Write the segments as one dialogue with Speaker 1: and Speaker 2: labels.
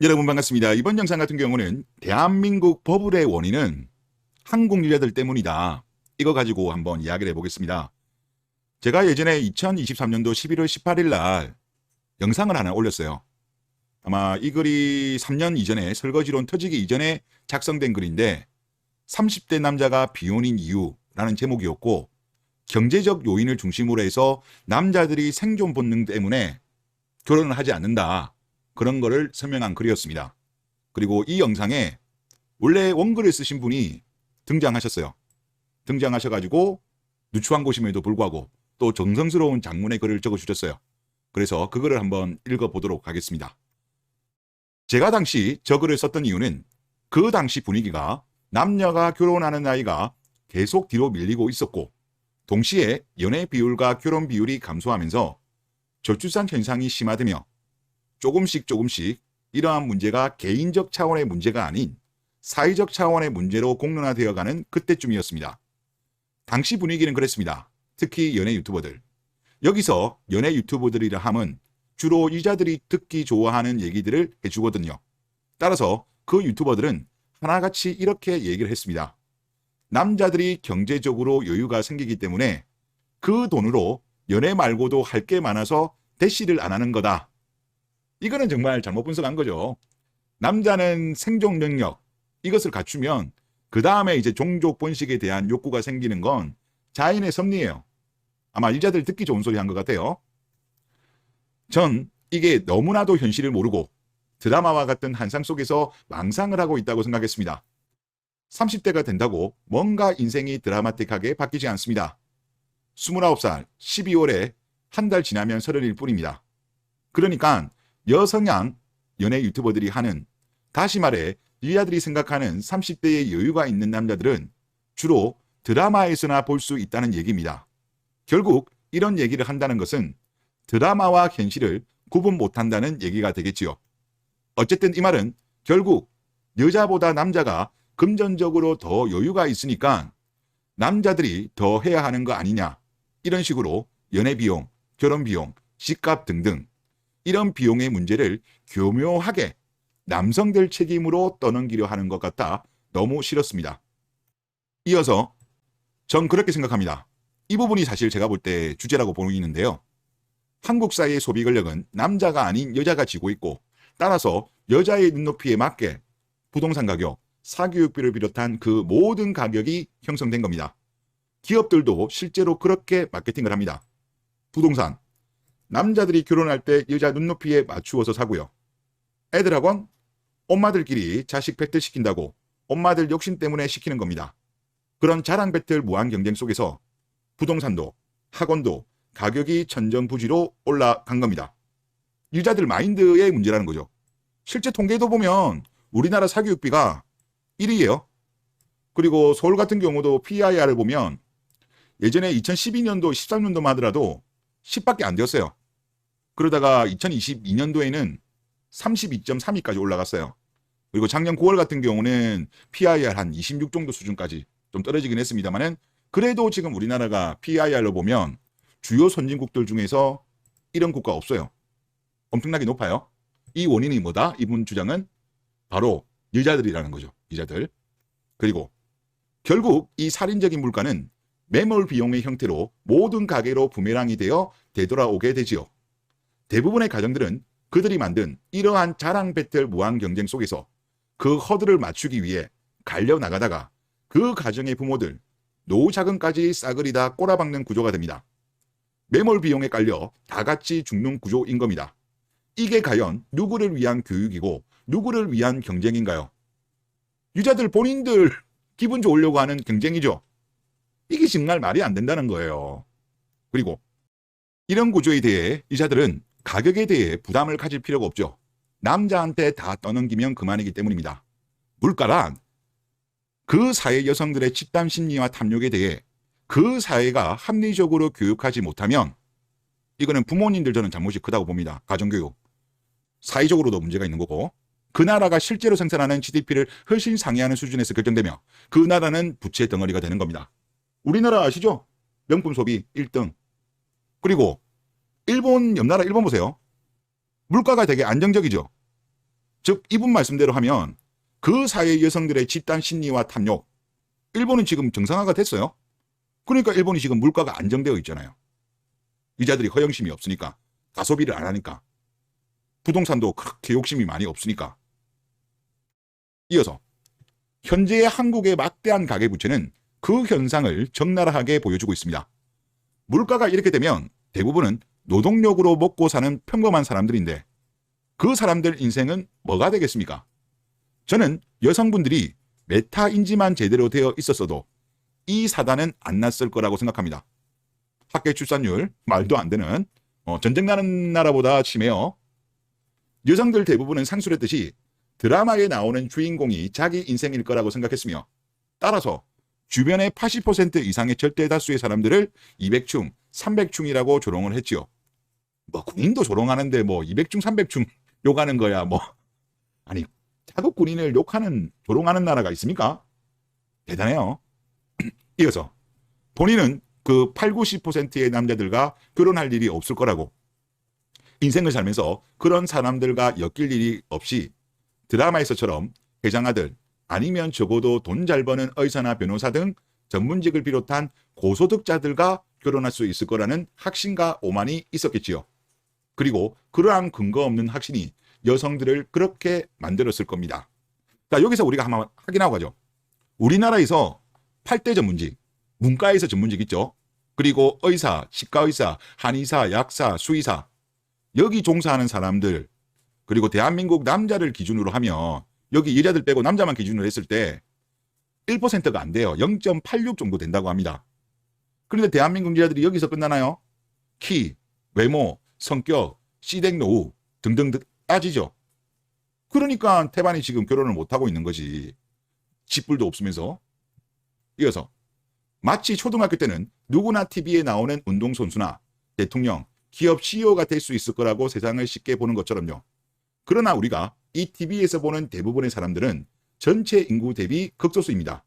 Speaker 1: 여러분 반갑습니다. 이번 영상 같은 경우는 대한민국 버블의 원인은 한국 유자들 때문이다. 이거 가지고 한번 이야기를 해보겠습니다. 제가 예전에 2023년도 11월 18일 날 영상을 하나 올렸어요. 아마 이 글이 3년 이전에 설거지론 터지기 이전에 작성된 글인데 30대 남자가 비혼인 이유라는 제목이었고 경제적 요인을 중심으로 해서 남자들이 생존 본능 때문에 결혼을 하지 않는다. 그런 거를 설명한 글이었습니다. 그리고 이 영상에 원래 원글을 쓰신 분이 등장하셨어요. 등장하셔가지고 누추한 곳임에도 불구하고 또 정성스러운 장문의 글을 적어주셨어요. 그래서 그 글을 한번 읽어보도록 하겠습니다. 제가 당시 저 글을 썼던 이유는 그 당시 분위기가 남녀가 결혼하는 나이가 계속 뒤로 밀리고 있었고 동시에 연애 비율과 결혼 비율이 감소하면서 저출산 현상이 심화되며 조금씩 조금씩 이러한 문제가 개인적 차원의 문제가 아닌 사회적 차원의 문제로 공론화되어가는 그때쯤이었습니다. 당시 분위기는 그랬습니다. 특히 연예 유튜버들. 여기서 연예 유튜버들이라 함은 주로 유자들이 듣기 좋아하는 얘기들을 해주거든요. 따라서 그 유튜버들은 하나같이 이렇게 얘기를 했습니다. 남자들이 경제적으로 여유가 생기기 때문에 그 돈으로 연애 말고도 할 게 많아서 대시를 안 하는 거다. 이거는 정말 잘못 분석한 거죠. 남자는 생존 능력 이것을 갖추면 그 다음에 이제 종족 번식에 대한 욕구가 생기는 건 자연의 섭리예요. 아마 유자들 듣기 좋은 소리 한 것 같아요. 전 이게 너무나도 현실을 모르고 드라마와 같은 한상 속에서 망상을 하고 있다고 생각했습니다. 30대가 된다고 뭔가 인생이 드라마틱하게 바뀌지 않습니다. 29살 12월에 한 달 지나면 서른일 뿐입니다. 그러니까 여성향 연예 유튜버들이 하는 다시 말해 유야들이 생각하는 30대의 여유가 있는 남자들은 주로 드라마에서나 볼 수 있다는 얘기입니다. 결국 이런 얘기를 한다는 것은 드라마와 현실을 구분 못한다는 얘기가 되겠지요. 어쨌든 이 말은 결국 여자보다 남자가 금전적으로 더 여유가 있으니까 남자들이 더 해야 하는 거 아니냐 이런 식으로 연애 비용, 결혼 비용, 집값 등등 이런 비용의 문제를 교묘하게 남성들 책임으로 떠넘기려 하는 것 같아 너무 싫었습니다. 이어서 전 그렇게 생각합니다. 이 부분이 사실 제가 볼 때 주제라고 보이는데요. 한국 사회의 소비 권력은 남자가 아닌 여자가 지고 있고 따라서 여자의 눈높이에 맞게 부동산 가격, 사교육비를 비롯한 그 모든 가격이 형성된 겁니다. 기업들도 실제로 그렇게 마케팅을 합니다. 부동산, 남자들이 결혼할 때 여자 눈높이에 맞추어서 사고요. 애들 학원, 엄마들끼리 자식 배틀 시킨다고 엄마들 욕심 때문에 시키는 겁니다. 그런 자랑 배틀 무한 경쟁 속에서 부동산도 학원도 가격이 천정부지로 올라간 겁니다. 유자들 마인드의 문제라는 거죠. 실제 통계도 보면 우리나라 사교육비가 1위예요. 그리고 서울 같은 경우도 PIR을 보면 예전에 2012년도, 13년도만 하더라도 10밖에 안 되었어요. 그러다가 2022년도에는 32.3위까지 올라갔어요. 그리고 작년 9월 같은 경우는 PIR 한 26 정도 수준까지 좀 떨어지긴 했습니다만은 그래도 지금 우리나라가 PIR로 보면 주요 선진국들 중에서 이런 국가 없어요. 엄청나게 높아요. 이 원인이 뭐다? 이분 주장은 바로 여자들이라는 거죠. 여자들. 그리고 결국 이 살인적인 물가는 매몰 비용의 형태로 모든 가게로 부메랑이 되어 되돌아오게 되지요. 대부분의 가정들은 그들이 만든 이러한 자랑 배틀 무한 경쟁 속에서 그 허들을 맞추기 위해 갈려 나가다가 그 가정의 부모들 노후 자금까지 싸그리다 꼬라박는 구조가 됩니다. 매몰 비용에 깔려 다 같이 죽는 구조인 겁니다. 이게 과연 누구를 위한 교육이고 누구를 위한 경쟁인가요? 유자들 본인들 기분 좋으려고 하는 경쟁이죠. 이게 정말 말이 안 된다는 거예요. 그리고 이런 구조에 대해 유자들은 가격에 대해 부담을 가질 필요가 없죠. 남자한테 다 떠넘기면 그만이기 때문입니다. 물가란 그 사회 여성들의 집단 심리와 탐욕에 대해 그 사회가 합리적으로 교육하지 못하면 이거는 부모님들 저는 잘못이 크다고 봅니다. 가정교육. 사회적으로도 문제가 있는 거고 그 나라가 실제로 생산하는 GDP를 훨씬 상회하는 수준에서 결정되며 그 나라는 부채 덩어리가 되는 겁니다. 우리나라 아시죠? 명품 소비 1등. 그리고 일본 옆나라 일본 보세요. 물가가 되게 안정적이죠. 즉 이분 말씀대로 하면 그 사회 여성들의 집단 심리와 탐욕 일본은 지금 정상화가 됐어요. 그러니까 일본이 지금 물가가 안정되어 있잖아요. 이자들이 허영심이 없으니까 가소비를 안 하니까 부동산도 그렇게 욕심이 많이 없으니까 이어서 현재의 한국의 막대한 가계부채는 그 현상을 적나라하게 보여주고 있습니다. 물가가 이렇게 되면 대부분은 노동력으로 먹고 사는 평범한 사람들인데 그 사람들 인생은 뭐가 되겠습니까? 저는 여성분들이 메타 인지만 제대로 되어 있었어도 이 사단은 안 났을 거라고 생각합니다. 학계 출산율 말도 안 되는 어, 전쟁 나는 나라보다 심해요. 여성들 대부분은 상술했듯이 드라마에 나오는 주인공이 자기 인생일 거라고 생각했으며 따라서 주변의 80% 이상의 절대 다수의 사람들을 200충, 300충이라고 조롱을 했지요. 뭐 군인도 조롱하는데 뭐 200충, 300충 욕하는 거야 뭐 아니 자국 군인을 욕하는 조롱하는 나라가 있습니까? 대단해요. 이어서 본인은 그 8, 90%의 남자들과 결혼할 일이 없을 거라고 인생을 살면서 그런 사람들과 엮일 일이 없이 드라마에서처럼 회장 아들 아니면 적어도 돈 잘 버는 의사나 변호사 등 전문직을 비롯한 고소득자들과 결혼할 수 있을 거라는 확신과 오만이 있었겠지요. 그리고 그러한 근거 없는 확신이 여성들을 그렇게 만들었을 겁니다. 자, 여기서 우리가 한번 확인하고 가죠. 우리나라에서 8대 전문직, 문과에서 전문직 있죠. 그리고 의사, 치과의사, 한의사, 약사, 수의사, 여기 종사하는 사람들, 그리고 대한민국 남자를 기준으로 하면 여기 여자들 빼고 남자만 기준으로 했을 때 1%가 안 돼요. 0.86 정도 된다고 합니다. 그런데 대한민국 여자들이 여기서 끝나나요? 키, 외모, 성격, 시댁 노후 등등 따지죠. 그러니까 태반이 지금 결혼을 못하고 있는 거지. 집불도 없으면서. 이어서 마치 초등학교 때는 누구나 TV에 나오는 운동선수나 대통령, 기업 CEO가 될 수 있을 거라고 세상을 쉽게 보는 것처럼요. 그러나 우리가 이 TV에서 보는 대부분의 사람들은 전체 인구 대비 극소수입니다.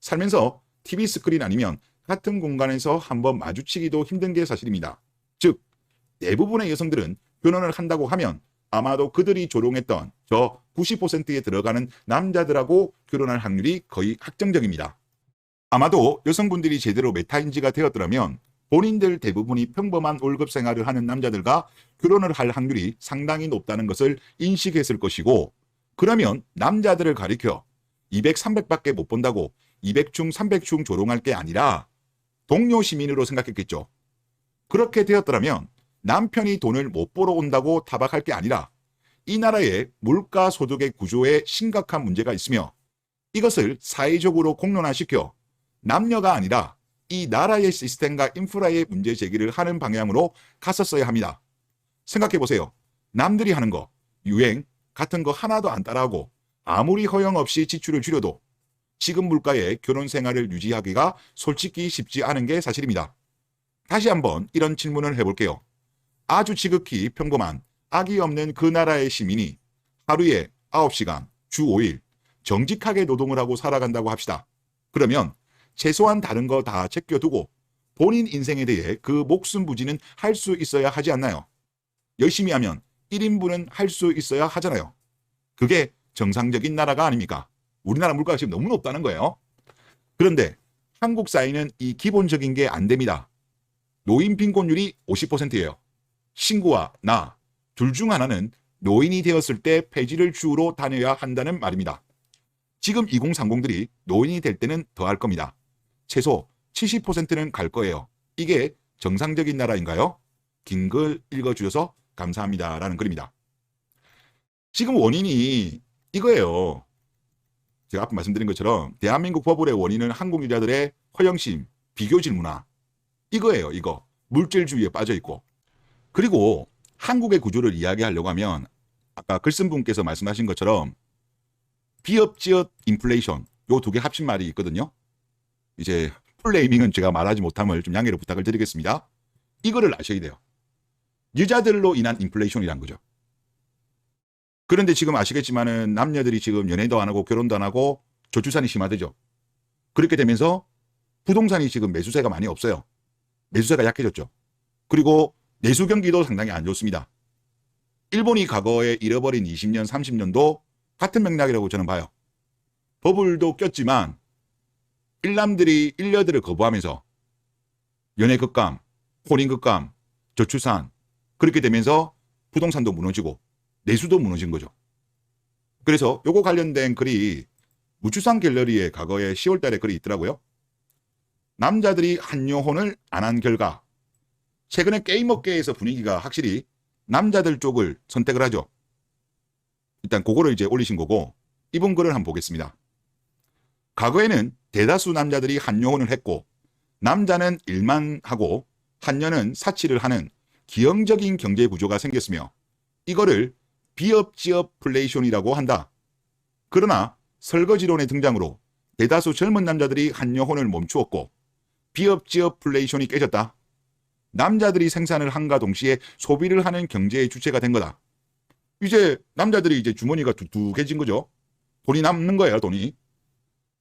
Speaker 1: 살면서 TV 스크린 아니면 같은 공간에서 한번 마주치기도 힘든 게 사실입니다. 즉, 대부분의 여성들은 결혼을 한다고 하면 아마도 그들이 조롱했던 저 90%에 들어가는 남자들하고 결혼할 확률이 거의 확정적입니다. 아마도 여성분들이 제대로 메타인지가 되었더라면 본인들 대부분이 평범한 월급 생활을 하는 남자들과 결혼을 할 확률이 상당히 높다는 것을 인식했을 것이고 그러면 남자들을 가리켜 200, 300밖에 못 본다고 200충, 300충 조롱할 게 아니라 동료 시민으로 생각했겠죠. 그렇게 되었더라면 남편이 돈을 못 벌어 온다고 타박할 게 아니라 이 나라의 물가 소득의 구조에 심각한 문제가 있으며 이것을 사회적으로 공론화시켜 남녀가 아니라 이 나라의 시스템과 인프라의 문제 제기를 하는 방향으로 갔었어야 합니다. 생각해 보세요. 남들이 하는 거, 유행 같은 거 하나도 안 따라하고 아무리 허용 없이 지출을 줄여도 지금 물가에 결혼 생활을 유지하기가 솔직히 쉽지 않은 게 사실입니다. 다시 한번 이런 질문을 해볼게요. 아주 지극히 평범한 악이 없는 그 나라의 시민이 하루에 9시간, 주 5일 정직하게 노동을 하고 살아간다고 합시다. 그러면 최소한 다른 거 다 제껴두고 본인 인생에 대해 그 목숨 부지는 할 수 있어야 하지 않나요? 열심히 하면 1인분은 할 수 있어야 하잖아요. 그게 정상적인 나라가 아닙니까? 우리나라 물가가 지금 너무 높다는 거예요. 그런데 한국 사회는 이 기본적인 게 안 됩니다. 노인 빈곤율이 50%예요. 친구와 나, 둘 중 하나는 노인이 되었을 때 폐지를 주로 다녀야 한다는 말입니다. 지금 2030들이 노인이 될 때는 더 할 겁니다. 최소 70%는 갈 거예요. 이게 정상적인 나라인가요? 긴 글 읽어주셔서 감사합니다. 라는 글입니다. 지금 원인이 이거예요. 제가 아까 말씀드린 것처럼 대한민국 버블의 원인은 한국 여자들의 허영심, 비교질 문화. 이거예요, 이거. 물질주의에 빠져 있고. 그리고 한국의 구조를 이야기하려고 하면 아까 글 쓴 분께서 말씀하신 것처럼 비업지역 인플레이션 요 두 개 합친 말이 있거든요. 이제 플레이밍은 제가 말하지 못함을 좀 양해를 부탁을 드리겠습니다. 이거를 아셔야 돼요. 여자들로 인한 인플레이션이란 거죠. 그런데 지금 아시겠지만은 남녀들이 지금 연애도 안 하고 결혼도 안 하고 저출산이 심화되죠. 그렇게 되면서 부동산이 지금 매수세가 많이 없어요. 매수세가 약해졌죠. 그리고 내수 경기도 상당히 안 좋습니다. 일본이 과거에 잃어버린 20년, 30년도 같은 맥락이라고 저는 봐요. 버블도 꼈지만 일남들이 일녀들을 거부하면서 연애 급감, 혼인 급감, 저출산 그렇게 되면서 부동산도 무너지고 내수도 무너진 거죠. 그래서 요거 관련된 글이 무추상 갤러리에 과거에 10월 달에 글이 있더라고요. 남자들이 한여혼을 안 한 결과 최근에 게임업계에서 분위기가 확실히 남자들 쪽을 선택을 하죠. 일단 그거를 이제 올리신 거고 이분 글을 한번 보겠습니다. 과거에는 대다수 남자들이 한여혼을 했고 남자는 일만 하고 한여는 사치를 하는 기형적인 경제 구조가 생겼으며 이거를 비업지업 플레이션이라고 한다. 그러나 설거지론의 등장으로 대다수 젊은 남자들이 한여혼을 멈추었고 비업지업 플레이션이 깨졌다. 남자들이 생산을 한과 동시에 소비를 하는 경제의 주체가 된 거다. 이제 남자들이 이제 주머니가 두둑해진 거죠. 돈이 남는 거예요, 돈이.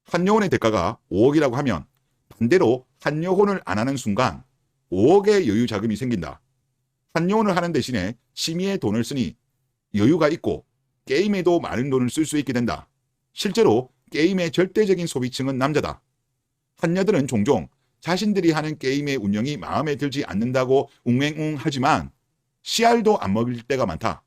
Speaker 1: 한여혼의 대가가 5억이라고 하면 반대로 한여혼을 안 하는 순간 5억의 여유 자금이 생긴다. 한여혼을 하는 대신에 취미에 돈을 쓰니 여유가 있고 게임에도 많은 돈을 쓸 수 있게 된다. 실제로 게임의 절대적인 소비층은 남자다. 한여들은 종종 자신들이 하는 게임의 운영이 마음에 들지 않는다고 웅맹웅 하지만 씨알도 안 먹일 때가 많다.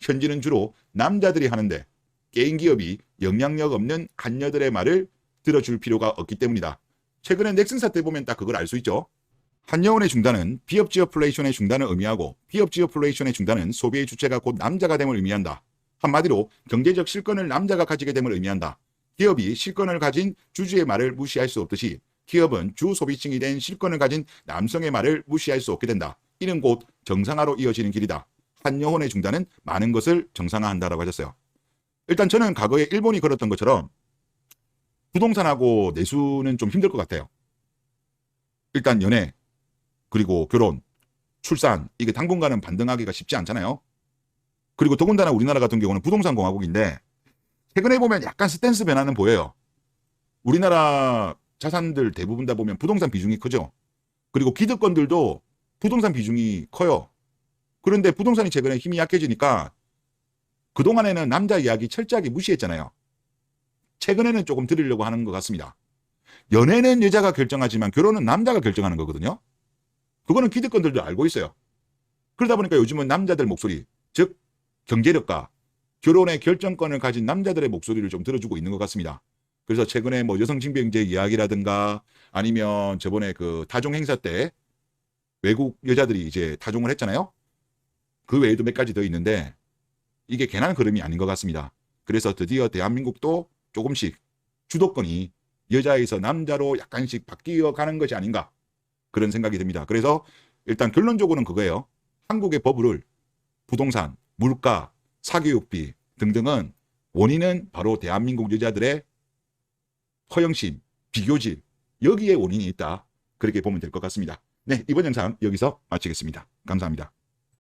Speaker 1: 현지는 주로 남자들이 하는데 게임 기업이 영향력 없는 한여들의 말을 들어줄 필요가 없기 때문이다. 최근에 넥슨 사태 보면 딱 그걸 알 수 있죠. 한여원의 중단은 비업지업 플레이션의 중단을 의미하고 비업지업 플레이션의 중단은 소비의 주체가 곧 남자가 됨을 의미한다. 한마디로 경제적 실권을 남자가 가지게 됨을 의미한다. 기업이 실권을 가진 주주의 말을 무시할 수 없듯이 기업은 주 소비층이 된 실권을 가진 남성의 말을 무시할 수 없게 된다. 이는 곧 정상화로 이어지는 길이다. 한여혼의 중단은 많은 것을 정상화한다라고 하셨어요. 일단 저는 과거에 일본이 걸었던 것처럼 부동산하고 내수는 좀 힘들 것 같아요. 일단 연애, 그리고 결혼, 출산, 이게 당분간은 반등하기가 쉽지 않잖아요. 그리고 더군다나 우리나라 같은 경우는 부동산 공화국인데 최근에 보면 약간 스탠스 변화는 보여요. 우리나라 자산들 대부분 다 보면 부동산 비중이 크죠. 그리고 기득권들도 부동산 비중이 커요. 그런데 부동산이 최근에 힘이 약해지니까 그동안에는 남자 이야기 철저하게 무시했잖아요. 최근에는 조금 들으려고 하는 것 같습니다. 연애는 여자가 결정하지만 결혼은 남자가 결정하는 거거든요. 그거는 기득권들도 알고 있어요. 그러다 보니까 요즘은 남자들 목소리, 즉 경제력과 결혼의 결정권을 가진 남자들의 목소리를 좀 들어주고 있는 것 같습니다. 그래서 최근에 뭐 여성징병제 이야기라든가 아니면 저번에 그 다종 행사 때 외국 여자들이 이제 다종을 했잖아요. 그 외에도 몇 가지 더 있는데 이게 괜한 흐름이 아닌 것 같습니다. 그래서 드디어 대한민국도 조금씩 주도권이 여자에서 남자로 약간씩 바뀌어 가는 것이 아닌가 그런 생각이 듭니다. 그래서 일단 결론적으로는 그거예요. 한국의 버블을 부동산, 물가, 사교육비 등등은 원인은 바로 대한민국 여자들의 허영심, 비교질 여기에 원인이 있다. 그렇게 보면 될 것 같습니다. 네, 이번 영상 여기서 마치겠습니다. 감사합니다.